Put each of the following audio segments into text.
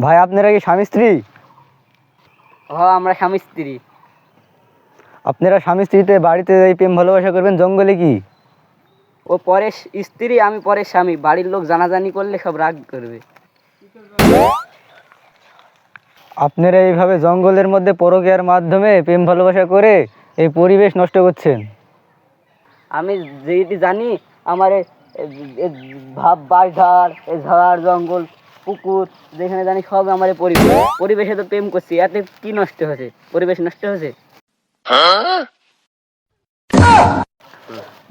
ভাই আপনারা কি স্বামী স্ত্রী? হ আমরা স্বামী স্ত্রী। আপনারা স্বামী স্ত্রীতে বাড়িতে এই প্রেম ভালোবাসা করবেন জঙ্গলে কি? ও পরের স্ত্রী আমি পরের স্বামী। বাড়ির লোক জানাজানি করলে সব রাগ করবে। আপনারা এইভাবে জঙ্গলের মধ্যে পরকীয়ার মাধ্যমে প্রেম ভালোবাসা করে এই পরিবেশ নষ্ট করছেন? আমি যেটি জানি আমার এ- এ- এ ভাব বাঁশঝাড় এই ঝাড় জঙ্গল পুকুর যেখানে জানি সব আমার পরিবেশ। পরিবেশে তো প্রেম করছি এতে কি নষ্ট হয়েছে? পরিবেশ নষ্ট হয়েছে?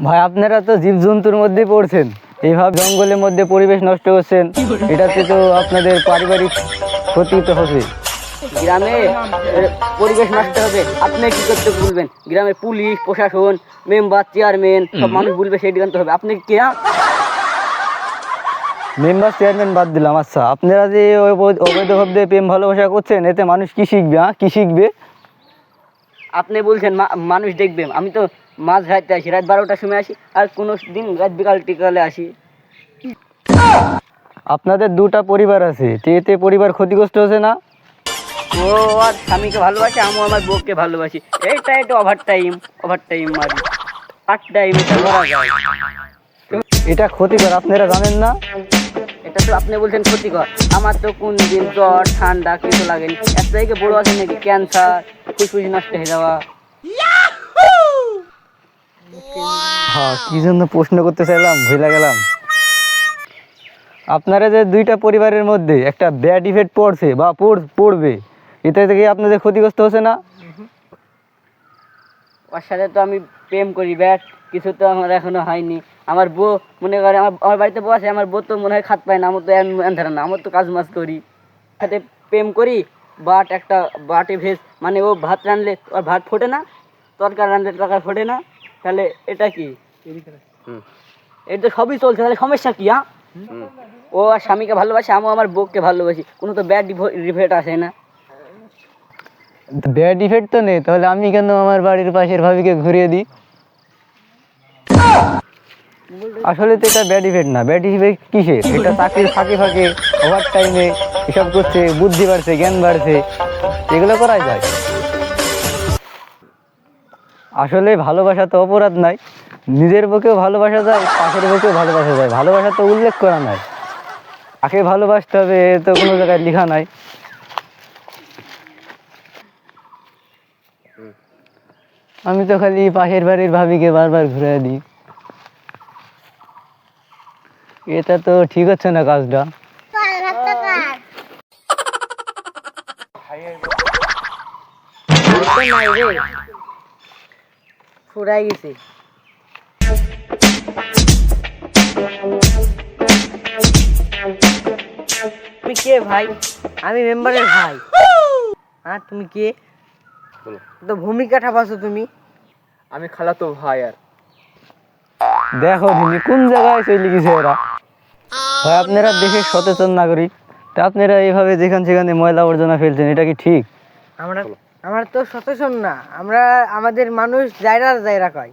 ভাই আপনারা তো জীবজন্তুর মধ্যে পড়ছেন। এইভাবে জঙ্গলের মধ্যে পরিবেশ নষ্ট করছেন এটাতে তো আপনাদের পারিবারিক ক্ষতি তো হবে গ্রামে পরিবেশ নষ্ট হবে। আপনি কি করতে বলবেন গ্রামের পুলিশ প্রশাসন মেম্বার চেয়ারম্যান সব মানুষ বলবে সেই দিকে হবে। আপনি কি? মেম্বার চেয়ারম্যান বাদ দিলাম আচ্ছা। আপনারা যে অবৈধ- প্রেম ভালোবাসা করছেন এতে মানুষ কি শিখবে হ্যাঁ? কি শিখবে? আপনি বলছেন মানুষ দেখবে। আমি তো মাছ ধরতে আসি রাত বারোটার সময় আসি আর কোনো দিন রাত বিকাল টিকালে আসি। আপনাদের দুটা পরিবার আছে এতে পরিবার ক্ষতিগ্রস্ত হচ্ছে না? ও আর স্বামীকে ভালোবাসে আমিও আমার বউকে ভালোবাসি। এইটা একটু ওভার টাইম ওভার টাইম মারি পার্ট টাইম এটা করা যায়। এটা ক্ষতিকর আপনারা জানেন না? এটা তো আপনি বলছেন ক্ষতিকর। আমার তো কোন দিন জ্বর ঠান্ডা কিছু লাগেনি। এর থেকে বড় আছে নাকি? ক্যান্সার ফুসফুস নষ্ট হয়ে যাওয়া। হ্যাঁ কি জন্য প্রশ্ন করতে চাইলাম? ভুলে গেলাম। আপনারা যে দুইটা পরিবারের মধ্যে একটা ব্যাড ইফেক্ট পড়ছে বা পড়বে এটা থেকে আপনাদের ক্ষতিগ্রস্ত হচ্ছে না? ওর সাথে তো আমি প্রেম করি ব্যাট কিছু তো আমার এখনও হয়নি। আমার বউ মনে করে আমার আমার বাড়িতে বউ আছে আমার বউ তো মনে হয় খাত পায় না আমার তো ধরে না আমার তো কাজ মাজ করি। সাথে প্রেম করি বাট একটা বাটে ভেজ মানে ও ভাত রানলে ওর ভাত ফোটে না তরকারি রানলে তরকারি ফোটে না তাহলে এটা কি? এটা সবই চলছে তাহলে সমস্যা কি হ্যাঁ ও আর স্বামীকে ভালোবাসে আমিও আমার বউকে ভালোবাসি কোনো তো ব্যাড রিভেট আসে না। ব্যাড ইফেক্ট তো নেই তাহলে আমি কেন আমার বাড়ির পাশের ভাবিকে ঘুরিয়ে দিই? আসলে তো এটা ব্যাড ইফেক্ট না। ব্যাড ইফেক্ট কিসের এটা চাকরির ফাঁকে ফাঁকে ওভার টাইমে এসব করছে বুদ্ধি বাড়ছে জ্ঞান বাড়ছে এগুলো করাই যায়। আসলে ভালোবাসা তো অপরাধ নাই নিজের বুকেও ভালোবাসা যায় পাশের বুকেও ভালোবাসা যায়। ভালোবাসা তো উল্লেখ করা নাই কাকে ভালোবাসতে হবে এ তো কোনো জায়গায় লেখা নাই আমি তো খালি পাশের বাড়ির ভাবিকে বারবার ঘুরে দিই। এটা তো ঠিক হচ্ছে না কাজটা। ফুরাই গেছে। তুমি কে ভাই? আমি মেম্বারের ভাই। আর তুমি কে? তো ভূমিকাটা বাসো তুমি। আমি খালাতো ভাই আর। দেখো তুমি কোন জায়গায় চলে গেছে এরা? ভাই আপনারা দেশের সচেতন নাগরিক। তা আপনারা এইভাবে যেখান সেখানে ময়লা আবর্জনা ফেলছেন এটা কি ঠিক? আমরা আমরা তো সচেতন না আমরা আমাদের মানুষ জায়রা জায়রা কয়।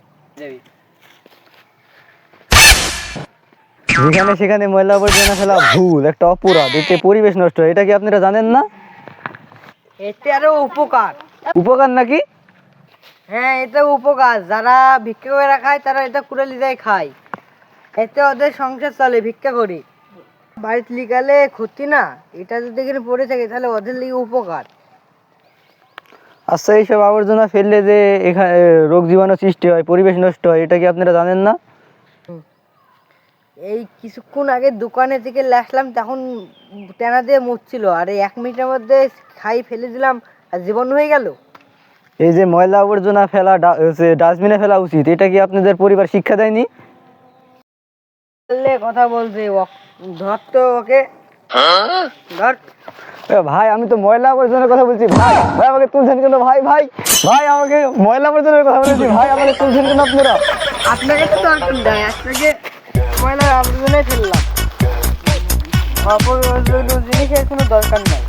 যেখানে সেখানে ময়লা আবর্জনা ফেলা ভুল একটা অপরাধ এতে পরিবেশ নষ্ট হয় এটা কি আপনারা জানেন না? এতে আরও উপকার। উপকার নাকি? হ্যাঁ এটা উপকার যারা ভিক্ষা করে খায় তারা এটা কুড়ালি যায় খায়। এতে ওদের সংসার চলে ভিক্ষা করে। বাড়িতে লিগালে ক্ষতি না এটা যদি এখানে পড়ে থাকে তাহলে ওদের লিগে উপকার। আচ্ছা এইসব আবর্জনা ফেললে যে এখানে রোগ জীবাণু সৃষ্টি হয় পরিবেশ নষ্ট হয় এটা কি আপনারা জানেন না? এই কিছুক্ষণ আগে দোকানে থেকে লেসলাম তখন তেনা দিয়ে মরছিল আর এই এক মিনিটের মধ্যে খাই ফেলে দিলাম আর জীবন হয়ে গেল। এই যে ময়লা আবর্জনা ফেলা ডাস্টবিনে ফেলা উচিত এটা কি আপনাদের পরিবার শিক্ষা দেয়নি? বললে কথা বলছে ধর তো ওকে। ভাই, আমি তো ময়লা আবর্জনার কথা বলছি। ভাই ভাই, আমাকে তুলছেন কেন ভাই ভাই? ভাই, আমাকে ময়লা আবর্জনার কথা বলছি। ভাই, আমাকে তুলছেন কেন আপনারা? আপনাকে তো দরকার নাই ময়লা আবর্জনায় ফেললাম। অপর জিনিসের কোনো দরকার নাই।